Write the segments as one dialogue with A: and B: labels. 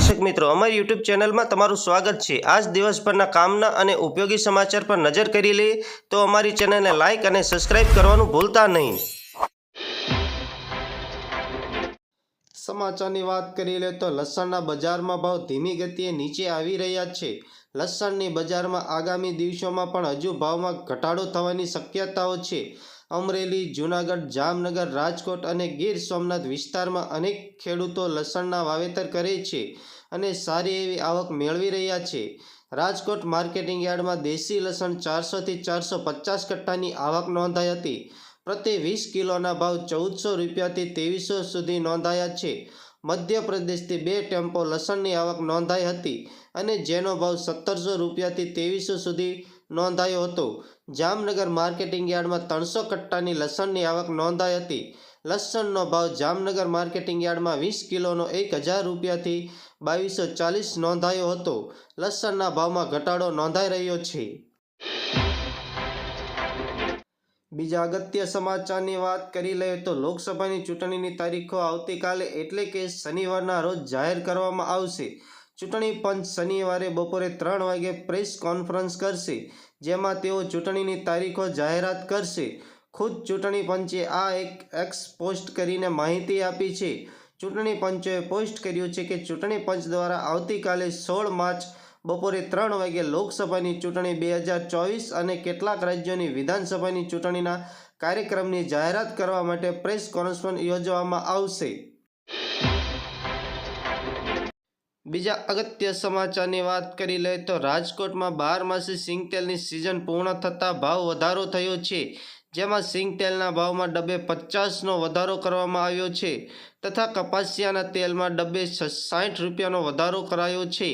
A: દર્શક મિત્રો, અમારી યુટ્યુબ ચેનલમાં તમારું સ્વાગત છે. આજ દિવસભરના કામના અને ઉપયોગી સમાચાર પર નજર કરી લઈએ તો અમારી ચેનલને લાઇક અને સબસ્ક્રાઇબ કરવાનું ભૂલતા નહીં. સમાચારની વાત કરી લે તો લસણના બજારમાં ભાવ ધીમી ગતિએ નીચે આવી રહ્યા છે. લસણની બજારમાં આગામી દિવસોમાં પણ હજુ ભાવમાં ઘટાડો થવાની શક્યતાઓ છે. અમરેલી, જૂનાગઢ, જામનગર, રાજકોટ અને ગીર સોમનાથ વિસ્તારમાં અનેક ખેડૂતો લસણના વાવેતર કરે છે. અને સારી એવી આવક મેળવી રહ્યા છે. રાજકોટ માર્કેટિંગ યાર્ડમાં દેશી લસણ ચારસોથી ચારસો પચાસ કટ્ટાની આવક નોંધાઈ હતી. પ્રતિ વીસ કિલોના ભાવ ચૌદસો રૂપિયાથી ત્રેવીસો સુધી નોંધાયા છે. મધ્યપ્રદેશથી બે ટેમ્પો લસણની આવક નોંધાઈ હતી અને જેનો ભાવ સત્તરસો રૂપિયાથી ત્રેવીસો સુધી નોંધાયો હતો. જામનગર માર્કેટિંગ યાર્ડમાં ત્રણસો કટ્ટાની લસણની આવક નોંધાઈ હતી. લસણનો ભાવ જામનગર માર્કેટિંગ યાર્ડમાં વીસ કિલોનો એક હજાર રૂપિયાથી બાવીસો ચાલીસ નોંધાયો હતો. લસણના ભાવમાં ઘટાડો નોંધાઈ રહ્યો છે. બીજા અગત્ય સમાચારની વાત કરી લઈએ તો લોકસભાની ચૂંટણીની તારીખો આવતીકાલે એટલે કે શનિવારના રોજ જાહેર કરવામાં આવશે. ચૂંટણી પંચ શનિવારે બપોરે ત્રણ વાગે પ્રેસ કોન્ફરન્સ કરશે, જેમાં તેઓ ચૂંટણીની તારીખો જાહેરાત કરશે. ખુદ ચૂંટણી પંચે આ એક એક્સ પોસ્ટ કરીને માહિતી આપી છે. ચૂંટણી પંચોએ પોસ્ટ કર્યું છે કે ચૂંટણી પંચ દ્વારા આવતીકાલે સોળ માર્ચ બપોરે ત્રણ વાગે લોકસભાની ચૂંટણી બે હજાર ચોવીસ અને કેટલાક રાજ્યોની વિધાનસભાની ચૂંટણીના કાર્યક્રમની જાહેરાત કરવા માટે પ્રેસ કોન્ફરન્સ યોજવામાં આવશે. બીજા અગત્ય સમાચારની વાત કરી લઈએ તો રાજકોટમાં બારમાસી સિંગતેલની સિઝન પૂર્ણ થતાં ભાવ વધારો થયો છે. જેમાં સિંગતેલના ભાવમાં ડબ્બે પચાસનો વધારો કરવામાં આવ્યો છે. તથા કપાસિયાના તેલમાં ડબ્બે સાઠ રૂપિયાનો વધારો કરાયો છે.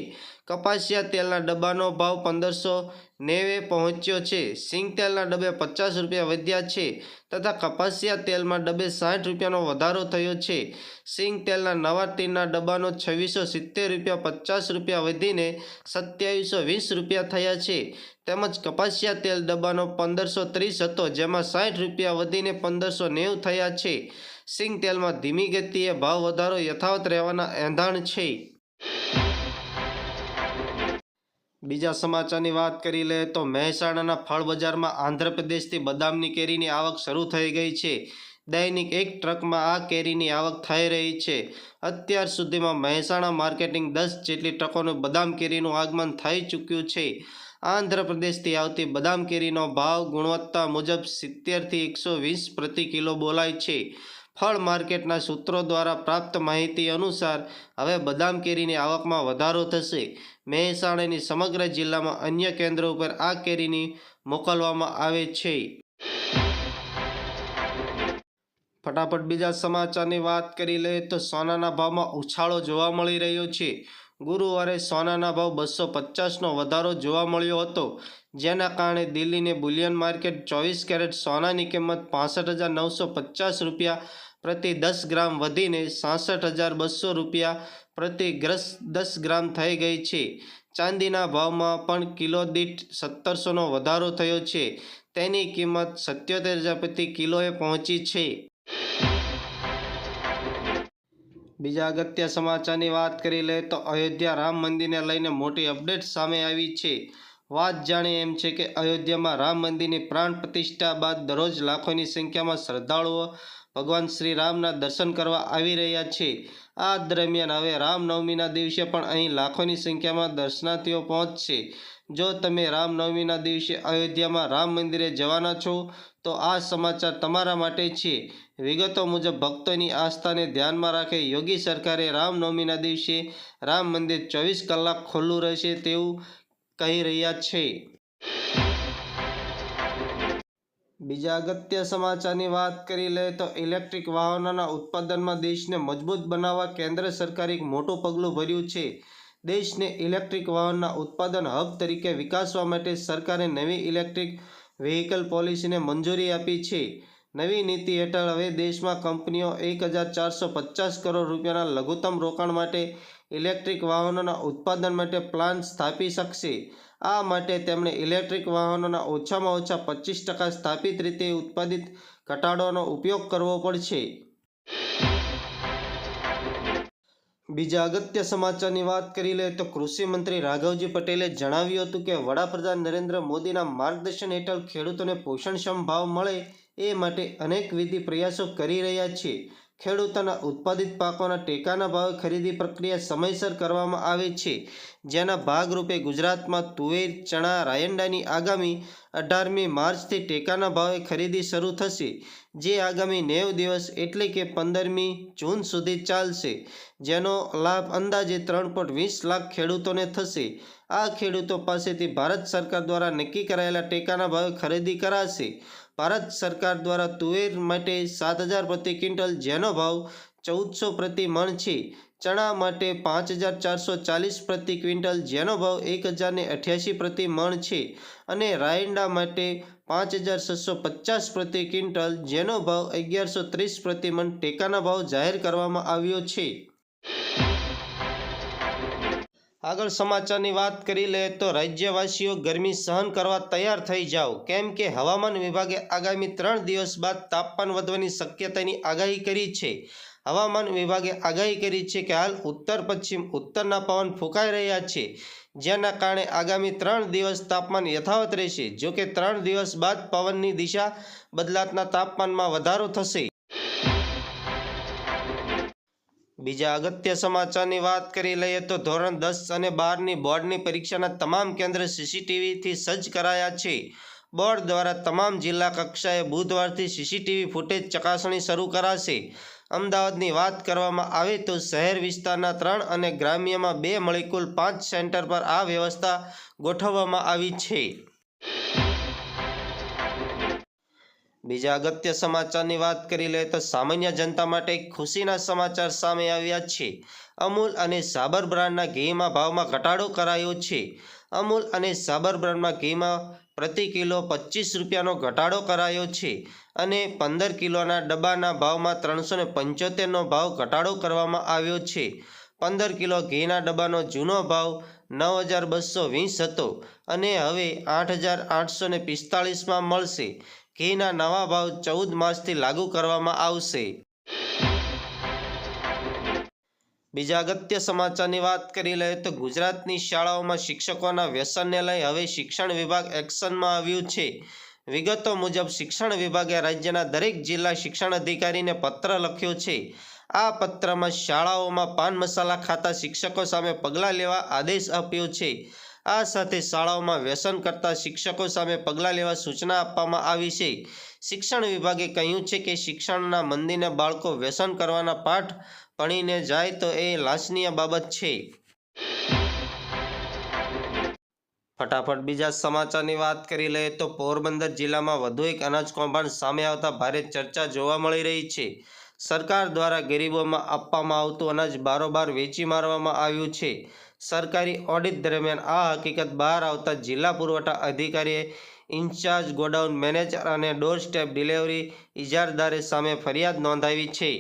A: કપાસિયા તેલના ડબ્બાનો ભાવ પંદરસો નેવે પહોંચ્યો છે. સિંગ તેલના ડબ્બે પચાસ રૂપિયા વધ્યા છે તથા કપાસિયા તેલમાં ડબ્બે સાઠ રૂપિયાનો વધારો થયો છે. સિંગ તેલના નવા તીરના ડબ્બાનો છવ્વીસો સિત્તેર રૂપિયા પચાસ રૂપિયા વધીને સત્યાવીસો વીસ રૂપિયા થયા છે. તેમજ કપાસિયા તેલ ડબ્બાનો પંદરસો ત્રીસ હતો જેમાં સાઠ રૂપિયા વધીને પંદરસો નેવું થયા છે. સિંગ તેલમાં ધીમી ગતિએ ભાવ વધારો યથાવત રહેવાના એંધાણ છે. બીજા સમાચારની વાત કરી લઈએ તો મહેસાણાના ફળ બજારમાં આંધ્રપ્રદેશથી બદામની કેરીની આવક શરૂ થઈ ગઈ છે. દૈનિક એક ટ્રકમાં આ કેરીની આવક થઈ રહી છે. અત્યાર સુધીમાં મહેસાણા માર્કેટિંગ દસ જેટલી ટ્રકોનું બદામ કેરીનું આગમન થઈ ચૂક્યું છે. આંધ્રપ્રદેશથી આવતી બદામ કેરીનો ભાવ ગુણવત્તા મુજબ સિત્તેરથી એકસો વીસ પ્રતિ કિલો બોલાય છે. ફળ માર્કેટના સૂત્રો દ્વારા પ્રાપ્ત માહિતી અનુસાર હવે બદામ કેરીની આવકમાં વધારો થશે. મહેસાણાની સમગ્ર જિલ્લામાં અન્ય કેન્દ્રો ઉપર આ કેરીની મોકલવામાં આવે છે. ફટાફટ બીજા સમાચારની વાત કરી લઈએ તો સોનાના ભાવમાં ઉછાળો જોવા મળી રહ્યો છે. ગુરુવારે સોનાના ભાવ બસો પચાસનો વધારો જોવા મળ્યો હતો. જેના કારણે દિલ્હીને બુલિયન માર્કેટ ચોવીસ કેરેટ સોનાની કિંમત પાસઠ હજાર નવસો પચાસ રૂપિયા પ્રતિ દસ ગ્રામ વધીને સાસઠ હજાર બસો રૂપિયા પ્રતિ ગ્રસ, દસ ગ્રામ થઈ ગઈ છે. ચાંદીના ભાવમાં પણ કિલો દીઠ સત્તરસોનો વધારો થયો છે. તેની કિંમત સત્યોતેર હજાર પ્રતિ કિલોએ પહોંચી છે. બીજા અગત્ય સમાચારની વાત કરી લઈએ તો અયોધ્યા રામ મંદિરને લઈને મોટી અપડેટ સામે આવી છે. વાત જાણે એમ છે કે અયોધ્યામાં રામ મંદિરની પ્રાણ પ્રતિષ્ઠા બાદ દરરોજ લાખોની સંખ્યામાં શ્રદ્ધાળુઓ ભગવાન શ્રી રામના દર્શન કરવા આવી રહ્યા છે. આ દરમિયાન હવે રામનવમીના દિવસે પણ અહીં લાખોની સંખ્યામાં દર્શનાર્થીઓ પહોંચશે. જો તમે રામનવમીના દિવસે અયોધ્યામાં રામ મંદિરે જવાના છો, તો આ સમાચાર તમારા માટે છે. વિગતો મુજબ ભક્તોની આસ્થાને ધ્યાનમાં રાખે યોગી સરકારે રામનવમીના દિવસે રામ મંદિર ચોવીસ કલાક ખુલ્લું રહેશે તેવું કહી રહ્યા છે. બીજા અગત્ય સમાચારની વાત કરી લે તો ઇલેક્ટ્રિક વાહનોના ઉત્પાદનમાં દેશને મજબૂત બનાવવા કેન્દ્ર સરકારે એક મોટું પગલું ભર્યું છે. દેશને ઇલેક્ટ્રિક વાહનના ઉત્પાદન હબ તરીકે વિકાસવા માટે સરકારે નવી ઇલેક્ટ્રિક વ્હીકલ પોલિસીને મંજૂરી આપી છે. નવી નીતિ હેઠળ હવે દેશમાં કંપનીઓ એક હજાર ચારસો પચાસ કરોડ રૂપિયાના લઘુત્તમ રોકાણ માટે ઇલેક્ટ્રિક વાહનોના ઉત્પાદન માટે પ્લાન્ટ સ્થાપી શકશે. આ માટે તેમણે ઇલેક્ટ્રિક વાહનોના ઓછામાં ઓછા પચીસ ટકા સ્થાપિત રીતે ઉત્પાદિત ઘટાડોનો ઉપયોગ કરવો પડશે. બીજા અગત્ય સમાચારની વાત કરી લે તો કૃષિ મંત્રી રાઘવજી પટેલે જણાવ્યું હતું કે વડાપ્રધાન નરેન્દ્ર મોદીના માર્ગદર્શન હેઠળ ખેડૂતોને પોષણક્ષમ ભાવ મળે એ માટે અનેકવિધ પ્રયાસો કરી રહ્યા છે ખેડૂતોના ઉત્પાદિત પાકોના ટેકાના ભાવે ખરીદી પ્રક્રિયા સમયસર કરવામાં આવે છે. જેના ભાગરૂપે ગુજરાતમાં તુવેર, ચણા, રાયંડાની આગામી અઢારમી માર્ચથી ટેકાના ભાવે ખરીદી શરૂ થશે, જે આગામી નેવ દિવસ એટલે કે પંદરમી જૂન સુધી ચાલશે. જેનો લાભ અંદાજે ત્રણ પોઈન્ટ વીસ લાખ ખેડૂતોને થશે. આ ખેડૂતો પાસેથી ભારત સરકાર દ્વારા નક્કી કરાયેલા ટેકાના ભાવે ખરીદી કરાશે. ભારત સરકાર દ્વારા તુવેર માટે સાત હજાર પ્રતિ ક્વિન્ટલ, જેનો ભાવ ચૌદસો પ્રતિ મણ છે. ચણા માટે પાંચ હજાર ચારસો ચાલીસ પ્રતિ ક્વિન્ટલ, જેનો ભાવ એક હજારને અઠ્યાસી પ્રતિ મણ છે. અને રાયંડા માટે પાંચ હજાર છસો પચાસ પ્રતિ ક્વિન્ટલ, જેનો ભાવ અગિયારસો ત્રીસ પ્રતિ મણ ટેકાના ભાવ જાહેર કરવામાં આવ્યો છે. આગળ સમાચારની વાત કરી લે તો રાજ્યવાસીઓ ગરમી સહન કરવા તૈયાર થઈ જાઓ. કેમ કે હવામાન વિભાગે આગામી ત્રણ દિવસ બાદ તાપમાન વધવાની શક્યતાની આગાહી કરી છે. હવામાન વિભાગે આગાહી કરી છે કે હાલ ઉત્તર, પશ્ચિમ, ઉત્તરના પવન ફૂંકાઈ રહ્યા છે. જેના કારણે આગામી ત્રણ દિવસ તાપમાન યથાવત રહેશે. જોકે ત્રણ દિવસ બાદ પવનની દિશા બદલાતના તાપમાનમાં વધારો થશે. બીજા અગત્ય સમાચારની વાત કરી લઈએ તો ધોરણ દસ અને બારની બોર્ડની પરીક્ષાના તમામ કેન્દ્ર સીસીટીવીથી સજ્જ કરાયા છે. બોર્ડ દ્વારા તમામ જિલ્લા કક્ષાએ બુધવારથી સીસીટીવી ફૂટેજ ચકાસણી શરૂ કરાશે. અમદાવાદની વાત કરવામાં આવે તો શહેર વિસ્તારના ત્રણ અને ગ્રામ્યમાં બે મળી કુલ પાંચ સેન્ટર પર આ વ્યવસ્થા ગોઠવવામાં આવી છે. બીજા અગત્ય સમાચારની વાત કરી લઈએ તો સામાન્ય જનતા માટે ખુશીના સમાચાર સામે આવ્યા છે. અમૂલ અને સાબર બ્રાન્ડના ઘીમાં ભાવમાં ઘટાડો કરાયો છે. અમૂલ અને સાબર બ્રાન્ડમાં ઘીમાં પ્રતિ કિલો પચીસ રૂપિયાનો ઘટાડો કરાયો છે અને પંદર કિલોના ડબ્બાના ભાવમાં ત્રણસો ને પંચોતેરનો ભાવ ઘટાડો કરવામાં આવ્યો છે. પંદર કિલો ઘીના ડબ્બાનો જૂનો ભાવ નવ હજાર બસો વીસ હતો અને હવે આઠ હજાર આઠસો ને પિસ્તાળીસમાં મળશે. ઘીના નવા ભાવ ચૌદ માર્ચથી લાગુ કરવામાં આવશે. બીજા અગત્ય સમાચારની વાત કરી લઈએ તો ગુજરાતની શાળાઓમાં શિક્ષકોના વ્યસનને લઈ હવે શિક્ષણ વિભાગ એક્શનમાં આવ્યું છે. વિગતો મુજબ શિક્ષણ વિભાગે રાજ્યના દરેક જિલ્લા શિક્ષણ અધિકારીને પત્ર લખ્યો છે. આ પત્રમાં શાળાઓમાં પાન મસાલા ખાતા શિક્ષકો સામે પગલાં લેવા આદેશ આપ્યો છે. આ સાથે શાળાઓમાં વ્યસન કરતા શિક્ષકો સામે પગલાં લેવા સૂચના આપવામાં આવી છે. શિક્ષણ વિભાગે કહ્યું છે કે શિક્ષણના મંદિરને બાળકો વ્યસન કરવાના પાઠ ભણીને જાય તો એ લાશનીય બાબત છે. ફટાફટ બીજા સમાચારની વાત કરી લઈએ તો પોરબંદર જિલ્લામાં વધુ એક અનાજ કૌભાંડ સામે આવતા ભારે ચર્ચા જોવા મળી રહી છે. સરકાર દ્વારા ગરીબોમાં આપવામાં આવતું અનાજ બારોબાર વેચી મારવામાં આવ્યું છે. સરકારી ઓડિટ દરમિયાન આ હકીકત બહાર આવતા જિલ્લા પુરવઠા અધિકારીએ ઇન્ચાર્જ ગોડાઉન મેનેજર અને ડોર સ્ટેપ ડિલિવરી ઇજારદારે સામે ફરિયાદ નોંધાવી છે.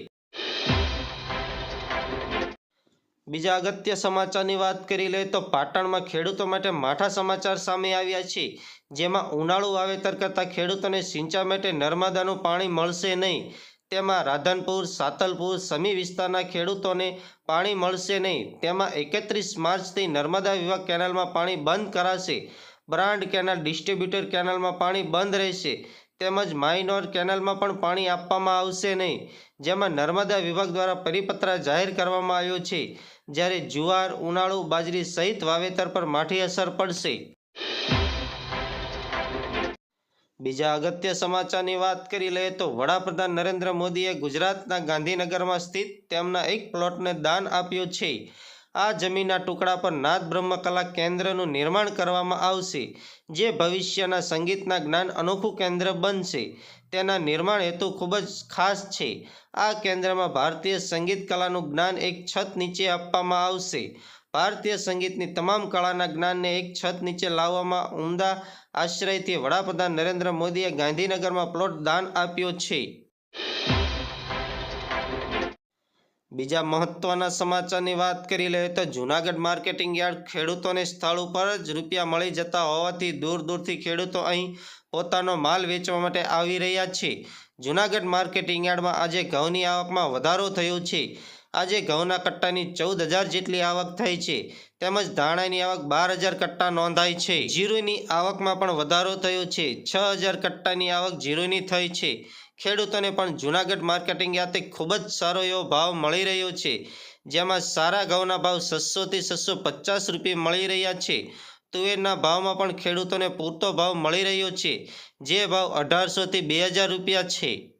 A: બીજા અગત્ય સમાચારની વાત કરી લઈએ તો પાટણમાં ખેડૂતો માટે માઠા સમાચાર સામે આવ્યા છે. જેમાં ઉનાળુ વાવેતર કરતા ખેડૂતોને સિંચાઈ માટે નર્મદાનું પાણી મળશે નહીં. તેમાં રાધનપુર, સાતલપુર સમી વિસ્તારના ખેડૂતોને પાણી મળશે નહીં. તેમાં એકત્રીસ માર્ચથી નર્મદા વિભાગ કેનાલમાં પાણી બંધ કરાશે. બ્રાન્ડ કેનાલ ડિસ્ટ્રીબ્યુટર કેનાલમાં પાણી બંધ રહેશે. તેમજ માઇનોર કેનાલમાં પણ પાણી આપવામાં આવશે નહીં. જેમાં નર્મદા વિભાગ દ્વારા પરિપત્ર જાહેર કરવામાં આવ્યો છે. જ્યારે જુવાર, ઉનાળુ, બાજરી સહિત વાવેતર પર માઠી અસર પડશે. બીજા અગત્ય સમાચારની વાત કરી લઈએ તો વડાપ્રધાન નરેન્દ્ર મોદીએ ગુજરાતના ગાંધીનગરમાં સ્થિત તેમના એક પ્લોટને દાન આપ્યો છે. આ જમીનના ટુકડા પર નાદ બ્રહ્મકલા કેન્દ્રનું નિર્માણ કરવામાં આવશે, જે ભવિષ્યના સંગીતના જ્ઞાન અનોખું કેન્દ્ર બનશે. તેના નિર્માણ હેતુ ખૂબ જ ખાસ છે. આ કેન્દ્રમાં ભારતીય સંગીત કલાનું જ્ઞાન એક છત નીચે આપવામાં આવશે. ભારતીય સંગીતની તમામ કળાના જ્ઞાનને એક છત નીચે લાવવામાં ઉમદા આશ્રયથી વડાપ્રધાન નરેન્દ્ર મોદીએ ગાંધીનગરમાં પ્લોટ દાન આપ્યો છે. બીજા મહત્વના સમાચારની વાત કરી લઈએ તો જૂનાગઢ માર્કેટિંગ યાર્ડ ખેડૂતોને સ્થળ ઉપર જ રૂપિયા મળી જતા હોવાથી દૂર દૂરથી ખેડૂતો અહીં પોતાનો માલ વેચવા માટે આવી રહ્યા છે. જૂનાગઢ માર્કેટિંગ યાર્ડમાં આજે ઘઉંની આવકમાં વધારો થયો છે. આજે ઘઉંના કટ્ટાની ચૌદ હજાર જેટલી આવક થઈ છે. તેમજ ધાણાની આવક બાર હજાર કટ્ટા નોંધાઈ છે. જીરુની આવકમાં પણ વધારો થયો છે. છ હજાર કટ્ટાની આવક જીરુની થઈ છે. ખેડૂતોને પણ જૂનાગઢ માર્કેટિંગ યાર્ડે ખૂબ જ સારો એવો ભાવ મળી રહ્યો છે. જેમાં સારા ઘઉંના ભાવ સસોથી સસો પચાસ રૂપિયા મળી રહ્યા છે. તુવેરના ભાવમાં પણ ખેડૂતોને પૂરતો ભાવ મળી રહ્યો છે. જે ભાવ અઢારસોથી બે હજાર રૂપિયા છે.